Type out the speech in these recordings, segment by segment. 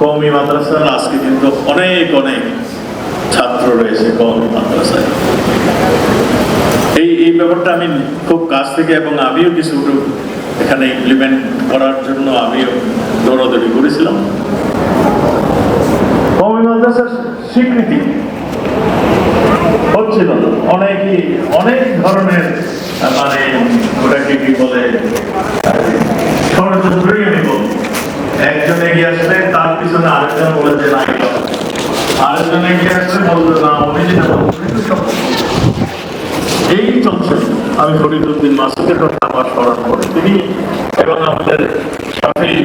কওমি মাদ্রাসার আজকে কিন্তু অনেক অনেক ছাত্র রয়েছে কওমি মাদ্রাসায়। এই এই ব্যাপারটা আমি খুব কাছ থেকে এবং আমিও কিছু এখানে ইমপ্লিমেন্ট করার জন্য আমিও দৌড়াদৌড়ি করেছিলাম। কওমি মাদ্রাসার স্বীকৃতি হচ্ছিল। অনেকই, অনেক ধরনের মানে ওটাকে কি বলে? একজন আসলে তার পিছনে আরেকজন না আসলে বলতো না, উনি এই আমি ফরিদুদ্দিন মাসুদের কথা আমার স্মরণ করি। তিনি এবং আমাদের শফি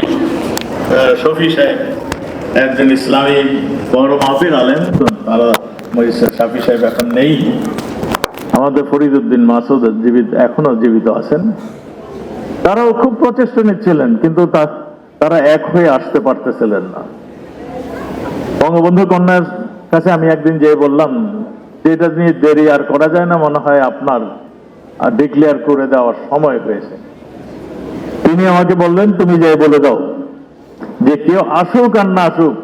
শফি সাহেব, একজন ইসলামী বড় মাহফির আলেম, তারা শাফি সাহেব এখন নেই। আমাদের ফরিদুদ্দিন মাসুদ জীবিত, এখনও জীবিত আছেন। তারাও খুব প্রচেষ্টা নিচ্ছিলেন, কিন্তু তা- তারা এক হয়ে আসতে পারতেছিলেন না। বঙ্গবন্ধু কন্যার কাছে আমি একদিন যেয়ে বললাম যে এটা নিয়ে দেরি আর করা যায় না, মনে হয় আপনার ডিক্লেয়ার করে দেওয়ার সময় হয়েছে। তিনি আমাকে বললেন, তুমি যাই বলে দাও যে কেউ আসুক আর না আসুক,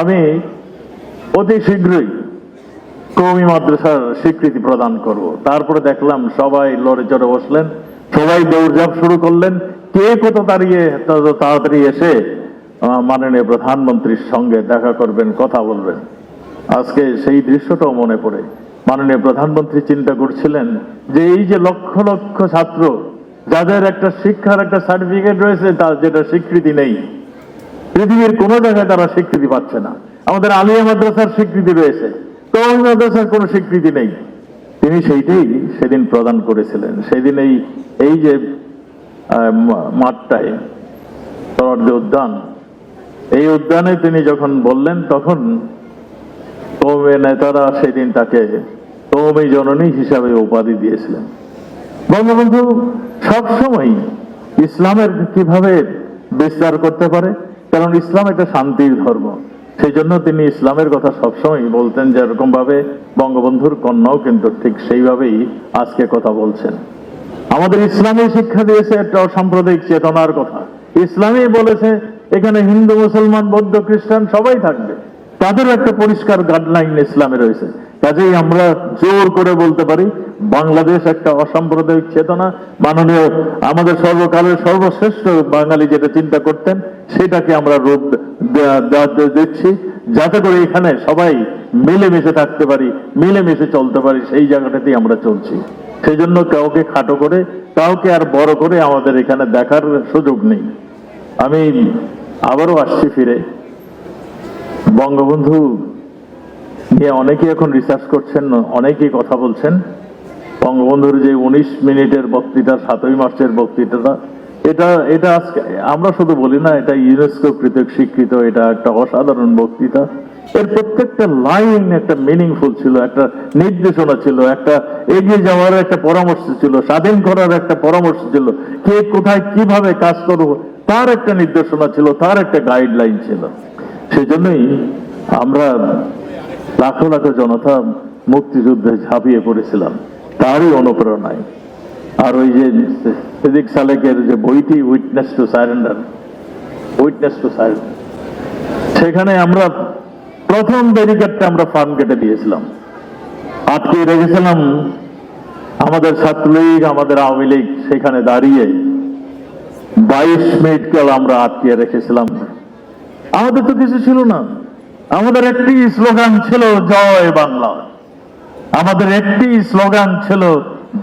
আমি অতি শীঘ্রই কৌমি মাদ্রাসার স্বীকৃতি প্রদান করব। তারপরে দেখলাম সবাই লড়ে চড়ে বসলেন। সবাই দৌড়ঝাঁপ শুরু করলেন। কে কত দাঁড়িয়ে তাড়াতাড়ি এসে মাননীয় প্রধানমন্ত্রীর সঙ্গে দেখা করবেন, কথা বলবেন। আজকে সেই দৃশ্যটাও মনে পড়ে। মাননীয় প্রধানমন্ত্রী চিন্তা করছিলেন যে এই যে লক্ষ লক্ষ ছাত্র, যাদের একটা শিক্ষার একটা সার্টিফিকেট রয়েছে, তার যেটা স্বীকৃতি নেই। পৃথিবীর কোনো জায়গায় তারা স্বীকৃতি পাচ্ছে না। আমাদের আলিয়া মাদ্রাসার স্বীকৃতি রয়েছে। কওমি মাদ্রাসার কোনো স্বীকৃতি নেই। তিনি সেইটাই সেদিন প্রদান করেছিলেন। সেদিন এই এই যে মাঠটায় সরর্দ উদ্যান, এই উদ্যানে তিনি যখন বললেন, তখন কৌমে নেতারা সেদিন তাকে কৌমি জননী হিসাবে উপাধি দিয়েছিলেন। বঙ্গবন্ধু সবসময় ইসলামের কীভাবে বিস্তার করতে পারে? কারণ ইসলাম একটা শান্তির ধর্ম। সেই জন্য তিনি ইসলামের কথা সবসময় বলতেন যেরকম ভাবে বঙ্গবন্ধুর কন্যাও কিন্তু ঠিক সেইভাবেই আজকে কথা বলছেন। আমাদের ইসলামী শিক্ষা দিয়েছে একটা অসাম্প্রদায়িক চেতনার কথা। ইসলামই বলেছে, এখানে হিন্দু, মুসলমান, বৌদ্ধ, খ্রিস্টান সবাই থাকবে। তাদের একটা পরিষ্কার গাইডলাইন ইসলামে রয়েছে। কাজেই আমরা জোর করে বলতে পারি, বাংলাদেশ একটা অসাম্প্রদায়িক চেতনা। মাননীয় আমাদের সর্বকালের সর্বশ্রেষ্ঠ বাঙালি যেটা চিন্তা করতেন, সেটাকে আমরা রূপ দিচ্ছি। যাতে করে এখানে সবাই মিলেমিশে থাকতে পারি, মিলেমিশে চলতে পারি, সেই জায়গাটাতেই আমরা চলছি। সেই জন্য কাউকে খাটো করে, কাউকে আর বড় করে আমাদের এখানে দেখার সুযোগ নেই। আমি আবারও আসছি ফিরে। বঙ্গবন্ধু নিয়ে অনেকেই এখন রিসার্চ করছেন, অনেকেই কথা বলছেন। বঙ্গবন্ধুর যে উনিশ মিনিটের বক্তৃতা, সাতই মার্চের বক্তৃতাটা এটা এটা আজকে, আমরা শুধু বলি না, এটা ইউনেস্কো কৃতক স্বীকৃত, এটা একটা অসাধারণ বক্তৃতা। এর প্রত্যেকটা লাইন একটা মিনিংফুল ছিল, একটা নির্দেশনা ছিল, একটা এগিয়ে যাওয়ার একটা পরামর্শ ছিল, স্বাধীন করার একটা পরামর্শ ছিল, কে কোথায় কীভাবে কাজ করব, তার একটা নির্দেশনা ছিল, তার একটা গাইডলাইন ছিল। সেজন্যই আমরা লাখো লাখো জনতা মুক্তিযুদ্ধে ঝাঁপিয়ে পড়েছিলাম, তারই অনুপ্রেরণায়। আর ওই যে সিদিক সালেকের যে বইটি witness to surrender witness to surrender সেখানে আমরা প্রথম ব্যারিকেডটা আমরা ফার্ম কেটে দিয়েছিলাম। আটকে রেখেছিলাম আমাদের ছাত্রলীগ, আমাদের আওয়ামী লীগ সেখানে দাঁড়িয়ে। বাইশ মিনিটকেও আমরা আটকে রেখেছিলাম। আমাদের তো কিছু ছিল না। আমাদের একটি স্লোগান ছিল, জয় বাংলা। আমাদের একটি স্লোগান ছিল,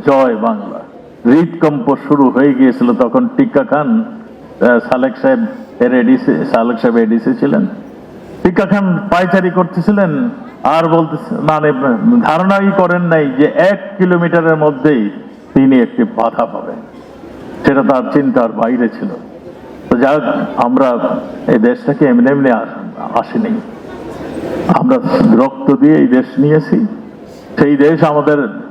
জয় বাংলা। হৃদকম্প শুরু হয়ে গিয়েছিল তখন টিক্কা খান সালেক সাহেব এর এডিসি সালেক সাহেব এডিসি ছিলেন। টিক্কা খান পায়চারি করতেছিলেন, আর বলতে মানে ধারণাই করেন নাই যে এক কিলোমিটারের মধ্যেই তিনি একটি বাধা পাবেন। সেটা তার চিন্তার বাইরে ছিল। তো যাক আমরা এই দেশটাকে এমনি এমনি আস- আসেনি। আমরা রক্ত দিয়ে এই দেশ নিয়েছি। সেই দেশ আমাদের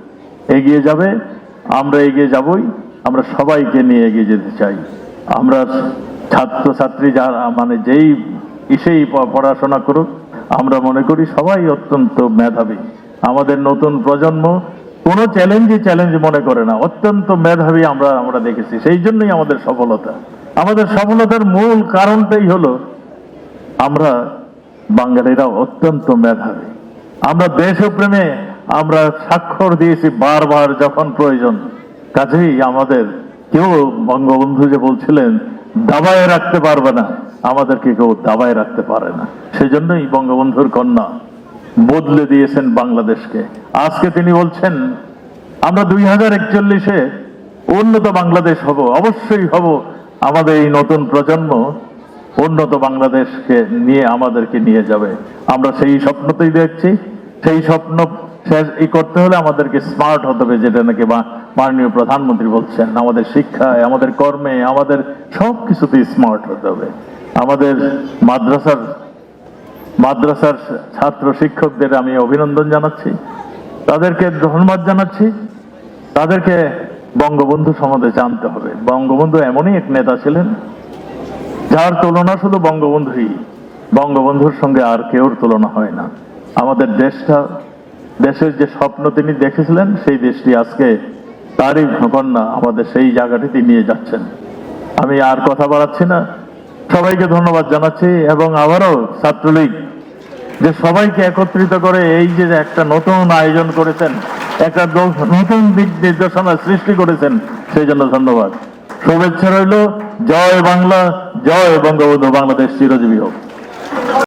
এগিয়ে যাবে। আমরা এগিয়ে যাবই, আমরা সবাইকে নিয়ে এগিয়ে যেতে চাই। আমরা ছাত্রছাত্রী যারা মানে যেই ইসেই পড়াশোনা করুক, আমরা মনে করি সবাই অত্যন্ত মেধাবী। আমাদের নতুন প্রজন্ম কোনো চ্যালেঞ্জই চ্যালেঞ্জ মনে করে না। অত্যন্ত মেধাবী আমরা আমরা দেখেছি। সেই জন্যই আমাদের সফলতা। আমাদের সফলতার মূল কারণটাই হলো, আমরা বাঙালিরা অত্যন্ত মেধাবী। আমরা দেশপ্রেমে আমরা স্বাক্ষর দিয়েছি বারবার যখন প্রয়োজন। কাজেই আমাদের কেউ বঙ্গবন্ধু যে বলছিলেন, দাবায় রাখতে পারবে না। আমাদেরকে কেউ দাবায় রাখতে পারে না। সেই জন্যই বঙ্গবন্ধুর কন্যা বদলে দিয়েছেন বাংলাদেশকে। আজকে তিনি বলছেন, আমরা দুই হাজার একচল্লিশে উন্নত বাংলাদেশ হব, অবশ্যই হব। আমাদের এই নতুন প্রজন্ম উন্নত বাংলাদেশকে নিয়ে আমাদেরকে নিয়ে যাবে। আমরা সেই স্বপ্নতেই দেখছি, সেই স্বপ্ন শেষ ই করতে হলে আমাদেরকে স্মার্ট হতে হবে, যেটা নাকি মাননীয় প্রধানমন্ত্রী বলছেন। আমাদের শিক্ষায়, আমাদের কর্মে, আমাদের সব কিছুতেই স্মার্ট হতে হবে। আমাদের মাদ্রাসার মাদ্রাসার ছাত্র শিক্ষকদের আমি অভিনন্দন জানাচ্ছি। তাদেরকে ধন্যবাদ জানাচ্ছি। তাদেরকে বঙ্গবন্ধু সম্বন্ধে জানতে হবে। বঙ্গবন্ধু এমনই এক নেতা ছিলেন, যার তুলনা শুধু বঙ্গবন্ধুই, বঙ্গবন্ধুর সঙ্গে আর কেউর তুলনা হয় না। আমাদের দেশটা দেশের যে স্বপ্ন তিনি দেখেছিলেন, সেই দেশটি আজকে তারই কন্যা আমাদের সেই জায়গাটিতে নিয়ে যাচ্ছেন। আমি আর কথা বাড়াচ্ছি না। সবাইকে ধন্যবাদ জানাচ্ছি এবং আবারও ছাত্রলীগ যে সবাইকে একত্রিত করে এই যে একটা নতুন আয়োজন করেছেন, একটা নতুন দিক নির্দেশনা সৃষ্টি করেছেন, সেই জন্য ধন্যবাদ। শুভেচ্ছা রইল। জয় বাংলা, জয় বঙ্গবন্ধু বাংলাদেশ চিরজীবী হোক।